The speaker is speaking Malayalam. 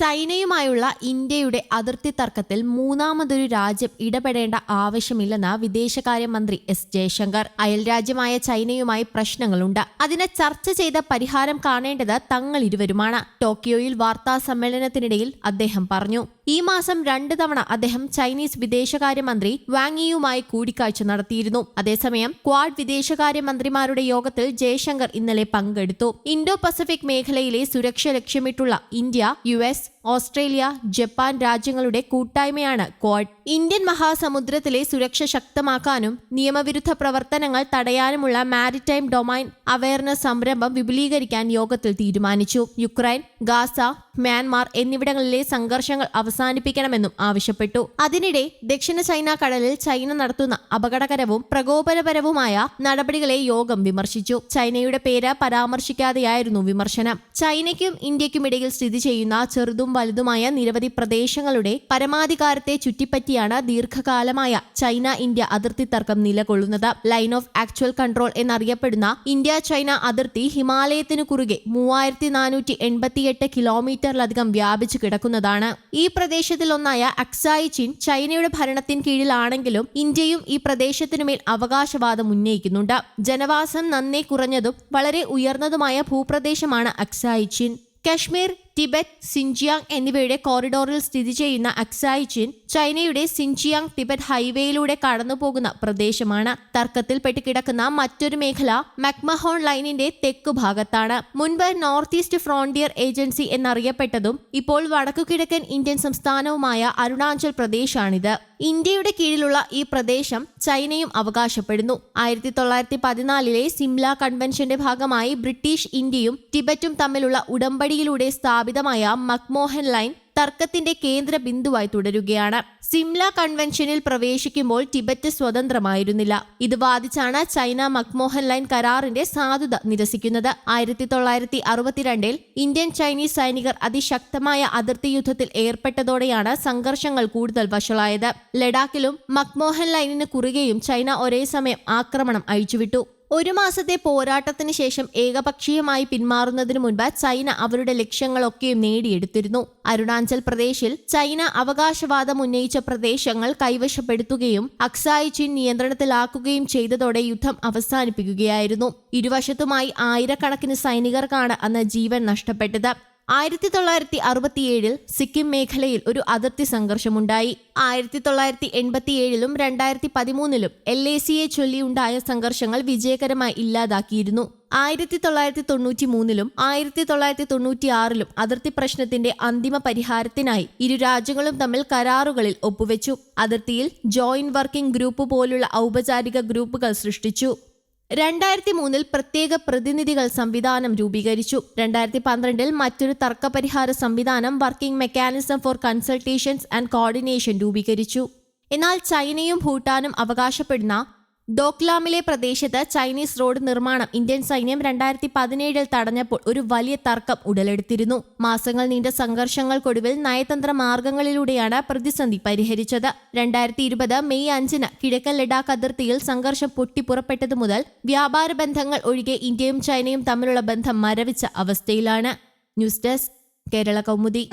ചൈനയുമായുള്ള ഇന്ത്യയുടെ അതിർത്തി തർക്കത്തിൽ മൂന്നാമതൊരു രാജ്യം ഇടപെടേണ്ട ആവശ്യമില്ലെന്ന് വിദേശകാര്യമന്ത്രി എസ് ജയശങ്കർ. അയൽരാജ്യമായ ചൈനയുമായി പ്രശ്നങ്ങളുണ്ട്. അതിനെ ചർച്ച ചെയ്ത പരിഹാരം കാണേണ്ടത് തങ്ങൾ ഇരുവരുമാണ്. ടോക്കിയോയിൽ വാർത്താ സമ്മേളനത്തിനിടയിൽ അദ്ദേഹം പറഞ്ഞു. ഈ മാസം രണ്ട് തവണ അദ്ദേഹം ചൈനീസ് വിദേശകാര്യമന്ത്രി വാങ്ങിയുമായി കൂടിക്കാഴ്ച നടത്തിയിരുന്നു. അതേസമയം ക്വാഡ് വിദേശകാര്യമന്ത്രിമാരുടെ യോഗത്തിൽ ജയശങ്കർ ഇന്നലെ പങ്കെടുത്തു. ഇൻഡോ പസഫിക് മേഖലയിലെ സുരക്ഷ ലക്ഷ്യമിട്ടുള്ള ഇന്ത്യ യു ഓസ്ട്രേലിയ ജപ്പാൻ രാജ്യങ്ങളുടെ കൂട്ടായ്മയാണ് ക്വാഡ്. ഇന്ത്യൻ മഹാസമുദ്രത്തിലെ സുരക്ഷ ശക്തമാക്കാനും നിയമവിരുദ്ധ പ്രവർത്തനങ്ങൾ തടയാനുമുള്ള മാരിടൈം ഡൊമൈൻ അവയർനെസ് സംരംഭം വിപുലീകരിക്കാൻ യോഗത്തിൽ തീരുമാനിച്ചു. യുക്രൈൻ ഗാസ മ്യാൻമാർ എന്നിവിടങ്ങളിലെ സംഘർഷങ്ങൾ അവസാനിപ്പിക്കണമെന്നും ആവശ്യപ്പെട്ടു. അതിനിടെ ദക്ഷിണ ചൈന കടലിൽ ചൈന നടത്തുന്ന അപകടകരവും പ്രകോപനപരവുമായ നടപടികളെ യോഗം വിമർശിച്ചു. ചൈനയുടെ പേര് പരാമർശിക്കാതെയായിരുന്നു വിമർശനം. ചൈനയ്ക്കും ഇന്ത്യക്കുമിടയിൽ സ്ഥിതി ചെയ്യുന്ന ചെറുതും വലുതുമായ നിരവധി പ്രദേശങ്ങളുടെ പരമാധികാരത്തെ ചുറ്റിപ്പറ്റിയാണ് ദീർഘകാലമായ ചൈന ഇന്ത്യ അതിർത്തി തർക്കം നിലകൊള്ളുന്നത്. ലൈൻ ഓഫ് ആക്ച്വൽ കൺട്രോൾ എന്നറിയപ്പെടുന്ന ഇന്ത്യ ചൈന അതിർത്തി ഹിമാലയത്തിനു കുറുകെ മൂവായിരത്തി നാനൂറ്റി എൺപത്തിയെട്ട് കിലോമീറ്ററിലധികം വ്യാപിച്ചു കിടക്കുന്നതാണ്. ഈ പ്രദേശത്തിലൊന്നായ അക്സായി ചിൻ ചൈനയുടെ ഭരണത്തിന് കീഴിലാണെങ്കിലും ഇന്ത്യയും ഈ പ്രദേശത്തിനുമേൽ അവകാശവാദം ഉന്നയിക്കുന്നുണ്ട്. ജനവാസം നന്നേ കുറഞ്ഞതും വളരെ ഉയർന്നതുമായ ഭൂപ്രദേശമാണ് അക്സായി ചിൻ. കശ്മീർ ടിബറ്റ് സിൻജിയാങ് എന്നിവയുടെ കോറിഡോറിൽ സ്ഥിതി ചെയ്യുന്ന അക്സായി ചിൻ ചൈനയുടെ സിൻജിയാങ് ടിബറ്റ് ഹൈവേയിലൂടെ കടന്നുപോകുന്ന പ്രദേശമാണ്. തർക്കത്തിൽപ്പെട്ട് കിടക്കുന്ന മറ്റൊരു മേഖല മക്മഹോൺ ലൈനിന്റെ തെക്ക് ഭാഗത്താണ്. മുൻപ് നോർത്ത് ഈസ്റ്റ് ഫ്രോണ്ടിയർ ഏജൻസി എന്നറിയപ്പെട്ടതും ഇപ്പോൾ വടക്കു കിഴക്കൻ ഇന്ത്യൻ സംസ്ഥാനവുമായ അരുണാചൽ പ്രദേശാണിത്. ഇന്ത്യയുടെ കീഴിലുള്ള ഈ പ്രദേശം ചൈനയും അവകാശപ്പെടുന്നു. ആയിരത്തി തൊള്ളായിരത്തി പതിനാലിലെ സിംല കൺവെൻഷന്റെ ഭാഗമായി ബ്രിട്ടീഷ് ഇന്ത്യയും ടിബറ്റും തമ്മിലുള്ള ഉടമ്പടിയിലൂടെ സ്ഥാപിതമായ മക്മോഹൻ ലൈൻ തർക്കത്തിന്റെ കേന്ദ്ര ബിന്ദുവായി തുടരുകയാണ്. സിംല കൺവെൻഷനിൽ പ്രവേശിക്കുമ്പോൾ ടിബറ്റ് സ്വതന്ത്രമായിരുന്നില്ല. ഇത് വാദിച്ചാണ് ചൈന മക്മോഹൻ ലൈൻ കരാറിന്റെ സാധുത നിരസിക്കുന്നത്. ആയിരത്തി തൊള്ളായിരത്തി അറുപത്തിരണ്ടിൽ ഇന്ത്യൻ ചൈനീസ് സൈനികർ അതിശക്തമായ അതിർത്തി യുദ്ധത്തിൽ ഏർപ്പെട്ടതോടെയാണ് സംഘർഷങ്ങൾ കൂടുതൽ വഷളായത്. ലഡാക്കിലും മക്മോഹൻ ലൈനിന് കുറുകെയും ചൈന ഒരേ സമയം ആക്രമണം അഴിച്ചുവിട്ടു. ഒരു മാസത്തെ പോരാട്ടത്തിന് ശേഷം ഏകപക്ഷീയമായി പിന്മാറുന്നതിനു മുൻപ് ചൈന അവരുടെ ലക്ഷ്യങ്ങളൊക്കെയും നേടിയെടുത്തിരുന്നു. അരുണാചൽ പ്രദേശിൽ ചൈന അവകാശവാദം ഉന്നയിച്ച പ്രദേശങ്ങൾ കൈവശപ്പെടുത്തുകയും അക്സായി ചിൻ നിയന്ത്രണത്തിലാക്കുകയും ചെയ്തതോടെ യുദ്ധം അവസാനിപ്പിക്കുകയായിരുന്നു. ഇരുവശത്തുമായി ആയിരക്കണക്കിന് സൈനികർക്കാണ് അന്ന് ജീവൻ നഷ്ടപ്പെട്ടത്. ആയിരത്തി തൊള്ളായിരത്തി അറുപത്തിയേഴിൽ സിക്കിം മേഖലയിൽ ഒരു അതിർത്തി സംഘർഷമുണ്ടായി. ആയിരത്തി തൊള്ളായിരത്തി എൺപത്തിയേഴിലും രണ്ടായിരത്തി പതിമൂന്നിലും എൽ എ സിയെ ചൊല്ലിയുണ്ടായ സംഘർഷങ്ങൾ വിജയകരമായി ഇല്ലാതാക്കിയിരുന്നു. ആയിരത്തി തൊള്ളായിരത്തി തൊണ്ണൂറ്റി മൂന്നിലും ആയിരത്തി തൊള്ളായിരത്തി തൊണ്ണൂറ്റി ആറിലും അതിർത്തി പ്രശ്നത്തിന്റെ അന്തിമ പരിഹാരത്തിനായി ഇരു രാജ്യങ്ങളും തമ്മിൽ കരാറുകളിൽ ഒപ്പുവെച്ചു. അതിർത്തിയിൽ ജോയിന്റ് വർക്കിംഗ് ഗ്രൂപ്പ് പോലുള്ള ഔപചാരിക ഗ്രൂപ്പുകൾ സൃഷ്ടിച്ചു. രണ്ടായിരത്തി മൂന്നിൽ പ്രത്യേക പ്രതിനിധികൾ സംവിധാനം രൂപീകരിച്ചു. രണ്ടായിരത്തി പന്ത്രണ്ടിൽ മറ്റൊരു തർക്കപരിഹാര സംവിധാനം working mechanism for consultations and coordination രൂപീകരിച്ചു. എന്നാൽ ചൈനയും ഭൂട്ടാനും അവകാശപ്പെടുന്ന ഡോക്ലാമിലെ പ്രദേശത്ത് ചൈനീസ് റോഡ് നിർമ്മാണം ഇന്ത്യൻ സൈന്യം രണ്ടായിരത്തി പതിനേഴിൽ തടഞ്ഞപ്പോൾ ഒരു വലിയ തർക്കം ഉടലെടുത്തിരുന്നു. മാസങ്ങൾ നീണ്ട സംഘർഷങ്ങൾക്കൊടുവിൽ നയതന്ത്ര മാർഗങ്ങളിലൂടെയാണ് പ്രതിസന്ധി പരിഹരിച്ചത്. രണ്ടായിരത്തി ഇരുപത് മെയ് അഞ്ചിന് കിഴക്കൻ ലഡാക്ക് അതിർത്തിയിൽ സംഘർഷം പൊട്ടിപ്പുറപ്പെട്ടതു മുതൽ വ്യാപാര ബന്ധങ്ങൾ ഒഴികെ ഇന്ത്യയും ചൈനയും തമ്മിലുള്ള ബന്ധം മരവിച്ച അവസ്ഥയിലാണ്. News desk Kerala Kaumudi.